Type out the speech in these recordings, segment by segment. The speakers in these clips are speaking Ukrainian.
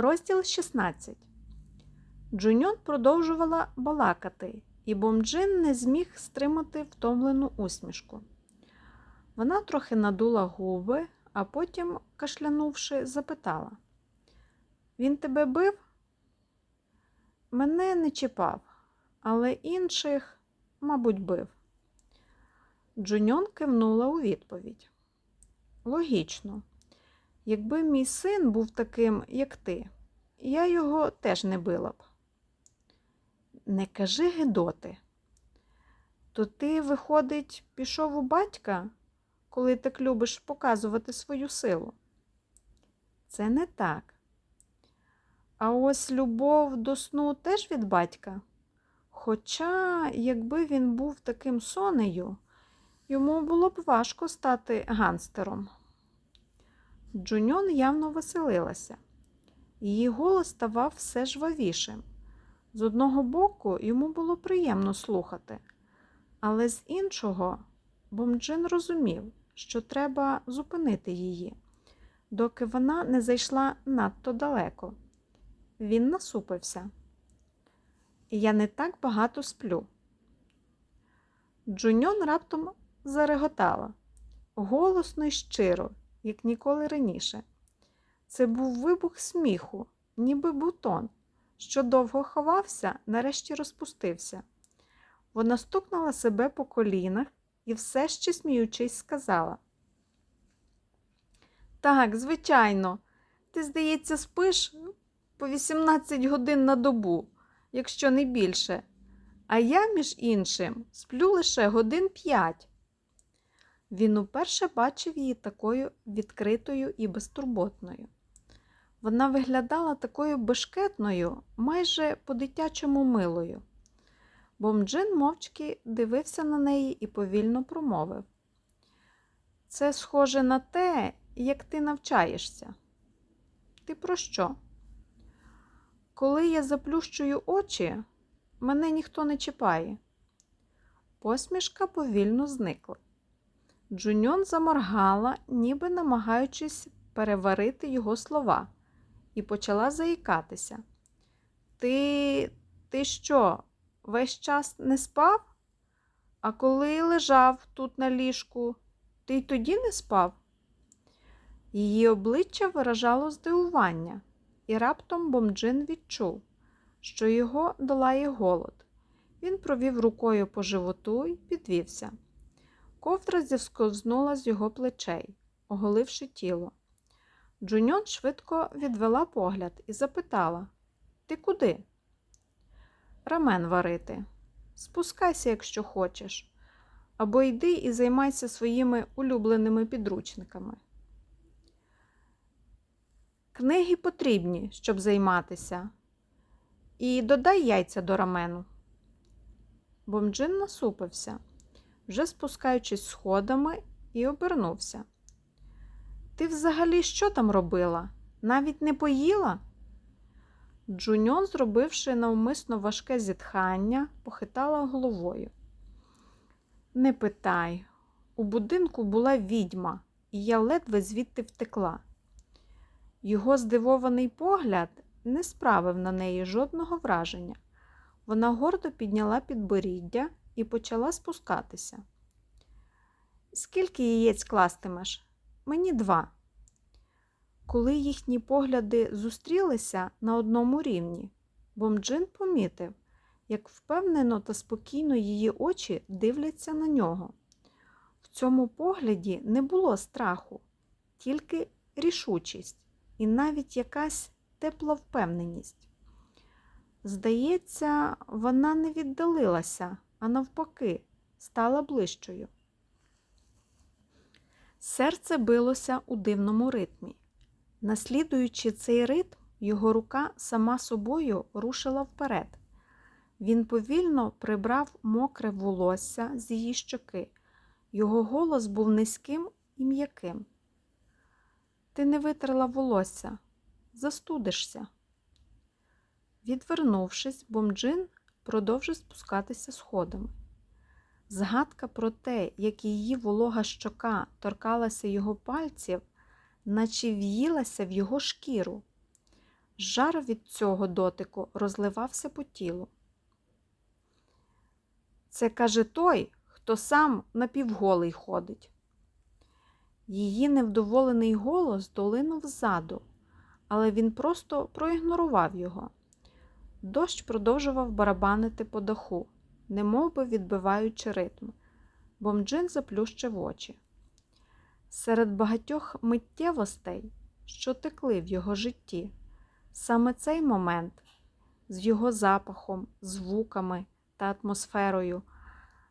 Розділ 16. Джуньон продовжувала балакати, і Бомджин не зміг стримати втомлену усмішку. Вона трохи надула губи, а потім, кашлянувши, запитала: Він тебе бив? Мене не чіпав, але інших, мабуть, бив. Джуньон кивнула у відповідь. Логічно. Якби мій син був таким, як ти, я його теж не била б. Не кажи Гедоти. То ти, виходить, пішов у батька, коли так любиш показувати свою силу? Це не так. А ось любов до сну теж від батька. Хоча, якби він був таким сонею, йому було б важко стати ганстером. Джуньон явно веселилася. Її голос ставав все жвавішим. З одного боку, йому було приємно слухати, але з іншого, Бомджин розумів, що треба зупинити її, доки вона не зайшла надто далеко. Він насупився. Я не так багато сплю. Джуньон раптом зареготала голосно й щиро, як ніколи раніше. Це був вибух сміху, ніби бутон, що довго ховався, нарешті розпустився. Вона стукнула себе по колінах і, все ще сміючись, сказала: Так, звичайно, ти, здається, спиш по 18 годин на добу, якщо не більше. А я, між іншим, сплю лише годин 5. Він уперше бачив її такою відкритою і безтурботною. Вона виглядала такою бешкетною, майже по-дитячому милою. Бомджин мовчки дивився на неї і повільно промовив. Це схоже на те, як ти навчаєшся. Ти про що? Коли я заплющую очі, мене ніхто не чіпає. Посмішка повільно зникла. Джуньон заморгала, ніби намагаючись переварити його слова, і почала заїкатися. Ти, ти що, весь час не спав? А коли лежав тут на ліжку, ти й тоді не спав? Її обличчя виражало здивування, і раптом Бомджин відчув, що його долає голод. Він провів рукою по животу і підвівся. Ковдра зісковзнула з його плечей, оголивши тіло. Джуньон швидко відвела погляд і запитала Ти куди? Рамен варити. Спускайся, якщо хочеш, або йди і займайся своїми улюбленими підручниками. Книги потрібні, щоб займатися. І додай яйця до рамену. Бомджин насупився, вже спускаючись сходами, і обернувся. Ти взагалі що там робила? Навіть не поїла? Джуньон, зробивши навмисно важке зітхання, похитала головою. Не питай, у будинку була відьма, і я ледве звідти втекла. Його здивований погляд не справив на неї жодного враження. Вона гордо підняла підборіддя і почала спускатися. Скільки яєць кластимеш? Мені два. Коли їхні погляди зустрілися на одному рівні, Бомджин помітив, як впевнено та спокійно її очі дивляться на нього. В цьому погляді не було страху, тільки рішучість і навіть якась тепла впевненість. Здається, вона не віддалилася, а навпаки, стала ближчою. Серце билося у дивному ритмі. Наслідуючи цей ритм, його рука сама собою рушила вперед. Він повільно прибрав мокре волосся з її щоки. Його голос був низьким і м'яким. Ти не витерла волосся, застудишся. Відвернувшись, бомджин продовжив спускатися сходами. Згадка про те, як її волога щока торкалася його пальців, наче в'їлася в його шкіру. Жар від цього дотику розливався по тілу. Це каже той, хто сам напівголий ходить. Її невдоволений голос долинув ззаду, але він просто проігнорував його. Дощ продовжував барабанити по даху, немовби відбиваючи ритм. Бомджин заплющив очі. Серед багатьох миттєвостей, що текли в його житті, саме цей момент з його запахом, звуками та атмосферою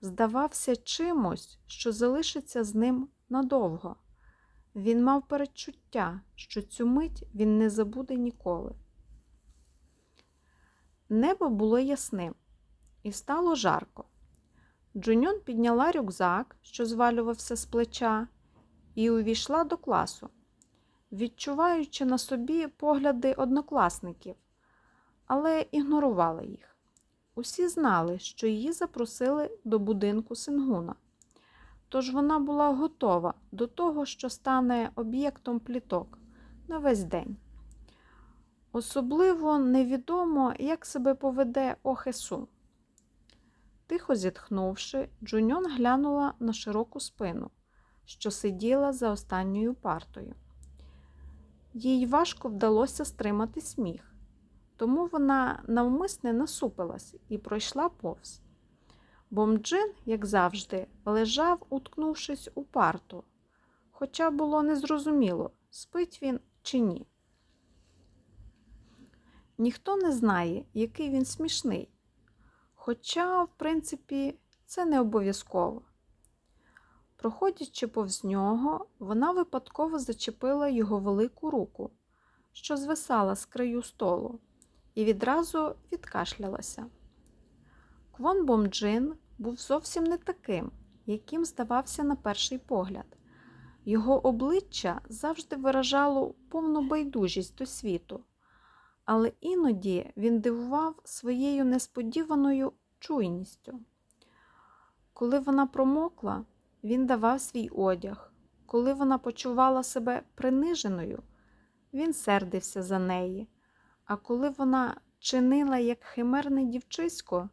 здавався чимось, що залишиться з ним надовго. Він мав передчуття, що цю мить він не забуде ніколи. Небо було ясним, і стало жарко. Джуньон підняла рюкзак, що звалювався з плеча, і увійшла до класу, відчуваючи на собі погляди однокласників, але ігнорувала їх. Усі знали, що її запросили до будинку Сингуна, тож вона була готова до того, що стане об'єктом пліток на весь день. Особливо невідомо, як себе поведе Охесу. Тихо зітхнувши, Джуньон глянула на широку спину, що сиділа за останньою партою. Їй важко вдалося стримати сміх, тому вона навмисне насупилась і пройшла повз. Бомджин, як завжди, лежав, уткнувшись у парту, хоча було незрозуміло, спить він чи ні. Ніхто не знає, який він смішний. Хоча, в принципі, це не обов'язково. Проходячи повз нього, вона випадково зачепила його велику руку, що звисала з краю столу, і відразу відкашлялася. Квон Бомджин був зовсім не таким, яким здавався на перший погляд. Його обличчя завжди виражало повну байдужість до світу але іноді він дивував своєю несподіваною чуйністю. Коли вона промокла, він давав свій одяг. Коли вона почувала себе приниженою, він сердився за неї, а коли вона чинила як химерне дівчисько,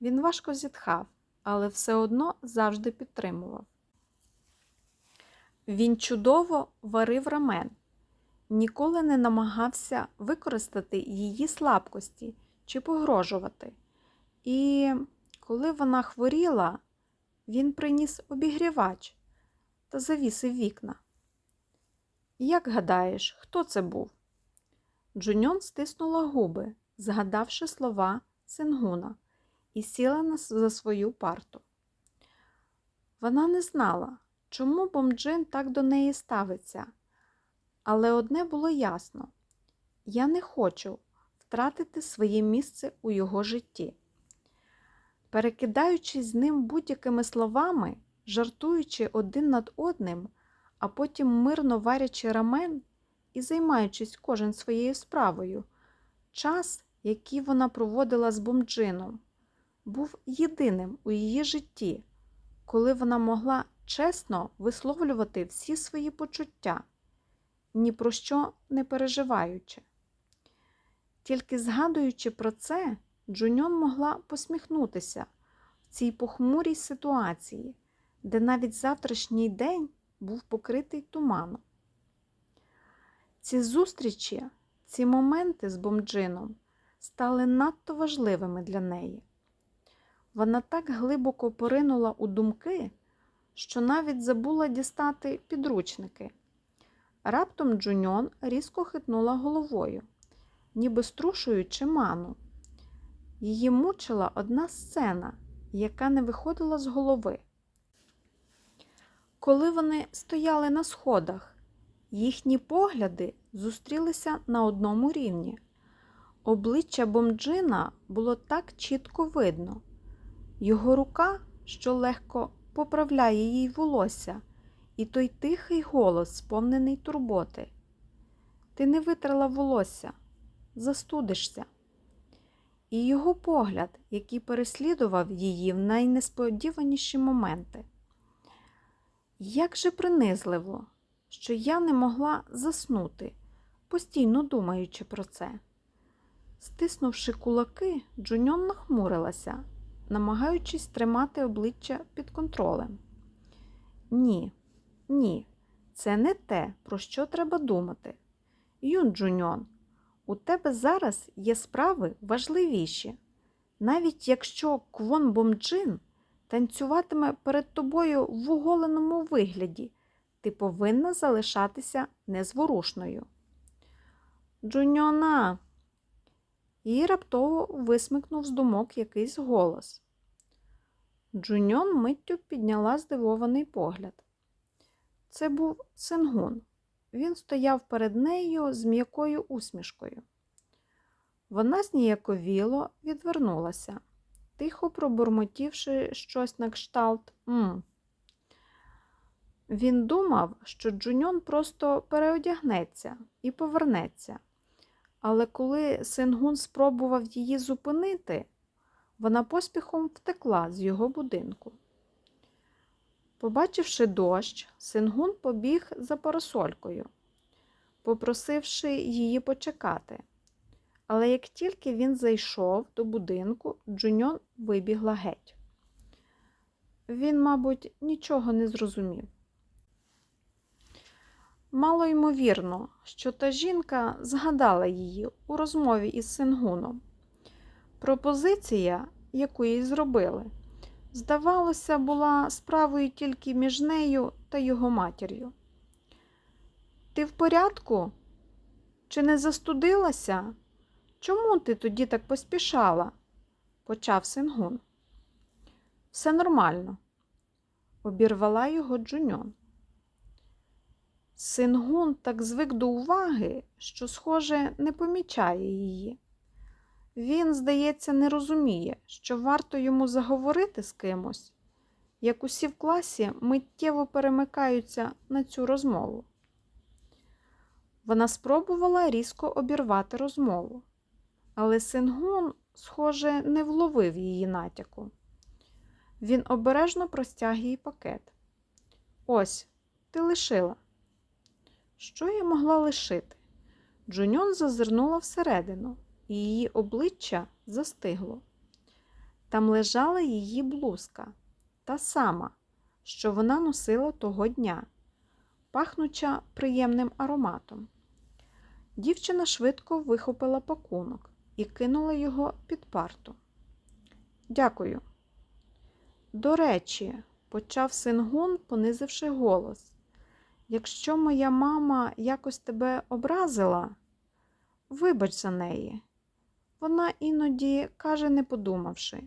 він важко зітхав, але все одно завжди підтримував. Він чудово варив рамен, ніколи не намагався використати її слабкості чи погрожувати. І коли вона хворіла, він приніс обігрівач та завісив вікна. Як гадаєш, хто це був? Джуньон стиснула губи, згадавши слова Сингуна, і сіла за свою парту. Вона не знала, чому Бомджин так до неї ставиться. Але одне було ясно я не хочу втратити своє місце у його житті. Перекидаючись з ним будь-якими словами, жартуючи один над одним, а потім мирно варячи рамен і займаючись кожен своєю справою, час, який вона проводила з бомджином, був єдиним у її житті, коли вона могла чесно висловлювати всі свої почуття ні про що не переживаючи. Тільки згадуючи про це, Джуньон могла посміхнутися в цій похмурій ситуації, де навіть завтрашній день був покритий туманом. Ці зустрічі, ці моменти з бомджином стали надто важливими для неї. Вона так глибоко поринула у думки, що навіть забула дістати підручники. Раптом Джуньон різко хитнула головою, ніби струшуючи ману. Її мучила одна сцена, яка не виходила з голови. Коли вони стояли на сходах, їхні погляди зустрілися на одному рівні. Обличчя Бомджина було так чітко видно. Його рука, що легко поправляє їй волосся, і той тихий голос, сповнений турботи. Ти не витрала волосся, застудишся. І його погляд, який переслідував її в найнесподіваніші моменти. Як же принизливо, що я не могла заснути, постійно думаючи про це. Стиснувши кулаки, Джуньон нахмурилася, намагаючись тримати обличчя під контролем. Ні, ні, це не те, про що треба думати. Юн Джуньон, у тебе зараз є справи важливіші. Навіть якщо Квон Бомджин танцюватиме перед тобою в оголеному вигляді, ти повинна залишатися незворушною. Джуньона. І раптово висмикнув з думок якийсь голос. Джуньон миттю підняла здивований погляд. Це був Сингун. Він стояв перед нею з м'якою усмішкою. Вона зніяковіло відвернулася, тихо пробурмотівши щось на кшталт «М». Він думав, що Джуньон просто переодягнеться і повернеться. Але коли Сингун спробував її зупинити, вона поспіхом втекла з його будинку. Побачивши дощ, Сингун побіг за парасолькою, попросивши її почекати. Але як тільки він зайшов до будинку, Джуньон вибігла геть. Він, мабуть, нічого не зрозумів. Мало ймовірно, що та жінка згадала її у розмові із Сингуном. Пропозиція, яку їй зробили, здавалося, була справою тільки між нею та його матір'ю. Ти в порядку? Чи не застудилася? Чому ти тоді так поспішала? почав Сингун. Все нормально, обірвала його Джуньон. Сингун так звик до уваги, що, схоже, не помічає її. Він, здається, не розуміє, що варто йому заговорити з кимось, як усі в класі миттєво перемикаються на цю розмову. Вона спробувала різко обірвати розмову, але Сингун, схоже, не вловив її натяку. Він обережно простяг їй пакет. Ось, ти лишила. Що я могла лишити? Джуньон зазирнула всередину, її обличчя застигло. Там лежала її блузка, та сама, що вона носила того дня, пахнуча приємним ароматом. Дівчина швидко вихопила пакунок і кинула його під парту. Дякую. До речі, почав Сингун, понизивши голос. Якщо моя мама якось тебе образила, вибач за неї. Вона іноді каже, не подумавши.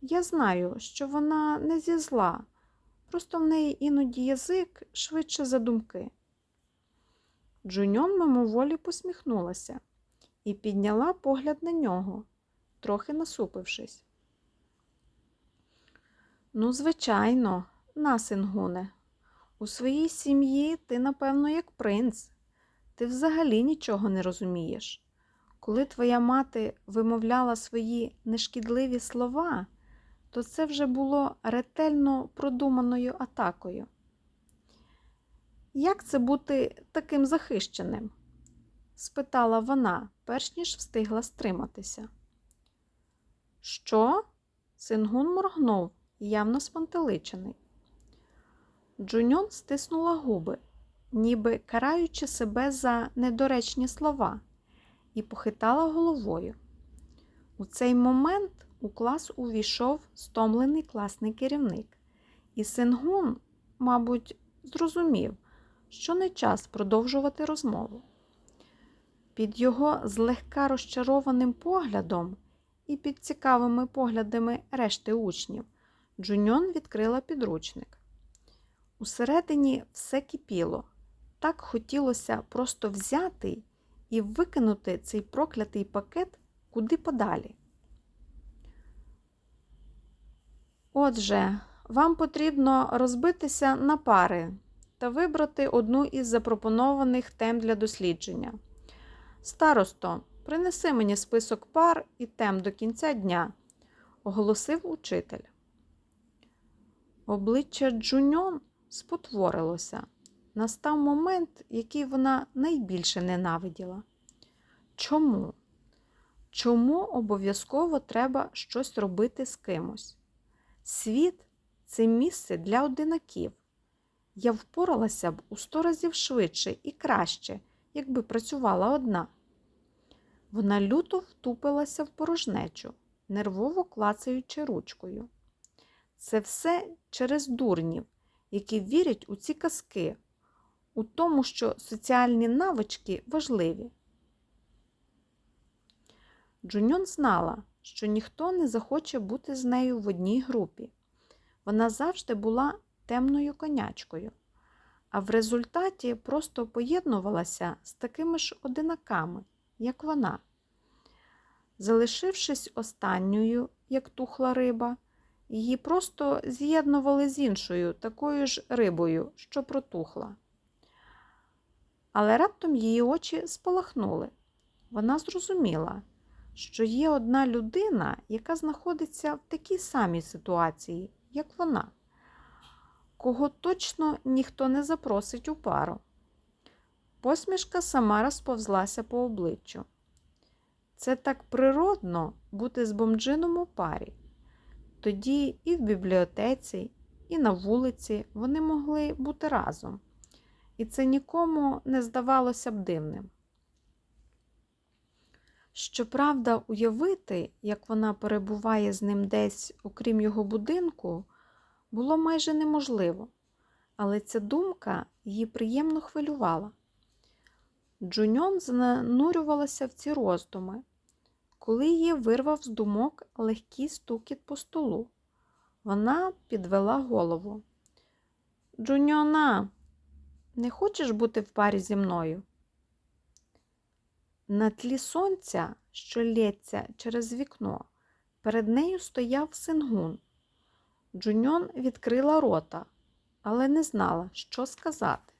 Я знаю, що вона не зі зла, просто в неї іноді язик швидше за думки. Джуньон мимоволі посміхнулася і підняла погляд на нього, трохи насупившись. Ну, звичайно, на, Сингуне, у своїй сім'ї ти, напевно, як принц. Ти взагалі нічого не розумієш. Коли твоя мати вимовляла свої нешкідливі слова, то це вже було ретельно продуманою атакою. Як це бути таким захищеним? спитала вона, перш ніж встигла стриматися. Що? Сингун моргнув, явно спантеличений. Джуньон стиснула губи, ніби караючи себе за недоречні слова, і похитала головою. У цей момент у клас увійшов стомлений класний керівник, і Сингун, мабуть, зрозумів, що не час продовжувати розмову. Під його злегка розчарованим поглядом і під цікавими поглядами решти учнів Джуньон відкрила підручник. Усередині все кипіло. Так хотілося просто взяти і викинути цей проклятий пакет куди подалі. Отже, вам потрібно розбитися на пари та вибрати одну із запропонованих тем для дослідження. Старосто, принеси мені список пар і тем до кінця дня, оголосив учитель. Обличчя Джуньон спотворилося. Настав момент, який вона найбільше ненавиділа. Чому? Чому обов'язково треба щось робити з кимось? Світ це місце для одинаків. Я впоралася б у сто разів швидше і краще, якби працювала одна. Вона люто втупилася в порожнечу, нервово клацаючи ручкою. Це все через дурнів, які вірять у ці казки, у тому, що соціальні навички важливі. Джуньон знала, що ніхто не захоче бути з нею в одній групі. Вона завжди була темною конячкою, а в результаті просто поєднувалася з такими ж одинаками, як вона. Залишившись останньою, як тухла риба, її просто з'єднували з іншою такою ж рибою, що протухла. Але раптом її очі спалахнули. Вона зрозуміла, що є одна людина, яка знаходиться в такій самій ситуації, як вона, кого точно ніхто не запросить у пару. Посмішка сама розповзлася по обличчю. Це так природно бути з бомджином у парі. Тоді і в бібліотеці, і на вулиці вони могли бути разом, і це нікому не здавалося б дивним. Щоправда, уявити, як вона перебуває з ним десь, окрім його будинку, було майже неможливо, але ця думка її приємно хвилювала. Джуньон занурювалася в ці роздуми, коли її вирвав з думок легкий стукіт по столу. Вона підвела голову. Джуньона, не хочеш бути в парі зі мною? На тлі сонця, що лється через вікно, перед нею стояв сингун. Джуньон відкрила рота, але не знала, що сказати.